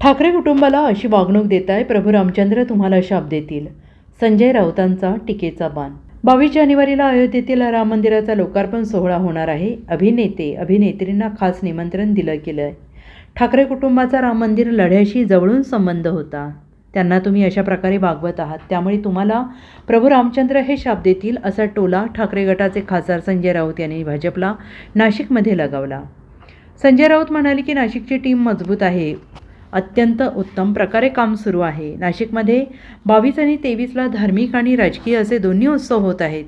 ठाकरे कुटुंबाला अशी वागणूक देताय प्रभू रामचंद्र तुम्हाला शाप देतील. संजय राऊतांचा टीकेचा बाण. बावीस जानेवारीला अयोध्येतील राम मंदिराचा लोकार्पण सोहळा होणार आहे. अभिनेते अभिनेत्रींना खास निमंत्रण दिलं गेलं आहे ठाकरे कुटुंबाचा राम मंदिर लढ्याशी जवळून संबंध होता. त्यांना तुम्ही अशा प्रकारे वागवत आहात त्यामुळे तुम्हाला प्रभू रामचंद्र हे शाप देतील असा टोला ठाकरे गटाचे खासदार संजय राऊत यांनी भाजपला नाशिकमध्ये लगावला. संजय राऊत म्हणाले की नाशिकची टीम मजबूत आहे. अत्यंत उत्तम प्रकारे काम सुरू आहे. नाशिकमध्ये बावीस आणि तेवीसला धार्मिक आणि राजकीय असे दोन्ही उत्सव होत आहेत.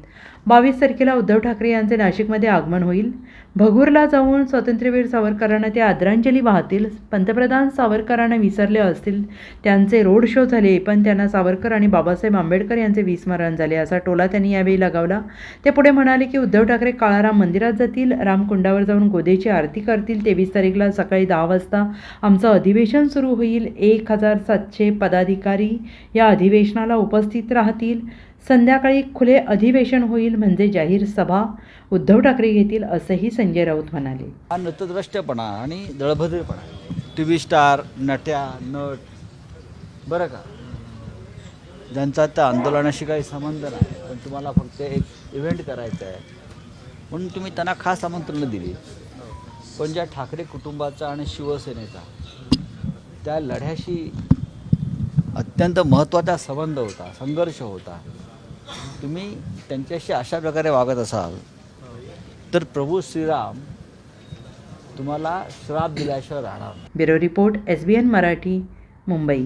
बावीस तारखेला उद्धव ठाकरे यांचे नाशिकमध्ये आगमन होईल. भगूरला जाऊन स्वातंत्र्यवीर सावरकरांना ते आदरांजली वाहतील. पंतप्रधान सावरकरांना विसरले असतील. त्यांचे रोड शो झाले पण त्यांना सावरकर आणि बाबासाहेब आंबेडकर यांचे विस्मरण झाले. असा टोला त्यांनी यावेळी लगावला. ते पुढे म्हणाले की उद्धव ठाकरे काळाराम मंदिरात जातील. रामकुंडावर जाऊन गोदेची आरती करतील. तेवीस तारीखला सकाळी दहा वाजता आमचं अधिवेशन सुरू होईल. एक हजार सातशे पदाधिकारी या अधिवेशनाला उपस्थित राहतील. संध्याकाळी खुले अधिवेशन होईल म्हणजे जाहीर सभा. उद्धव ठाकरे घेतील असंही संजय राऊत म्हणाले. हा नतद्रष्टपणा आणि दळभद्रपणा. टी व्ही स्टार नट्या नट बरं का? ज्यांचा त्या आंदोलनाशी काही संबंध नाही पण तुम्हाला फक्त एक इव्हेंट करायचा आहे. म्हणून तुम्ही त्यांना खास आमंत्रणं दिली. पण ज्या ठाकरे कुटुंबाचा आणि शिवसेनेचा त्या लढ्याशी अत्यंत महत्त्वाचा संबंध होता संघर्ष होता. तुम्ही त्यांच्याशी अशा प्रकारे वागत असाल तर प्रभू श्रीराम तुम्हाला श्राप दिल्याशिवाय राहणार bureau report S B N Marathi Mumbai.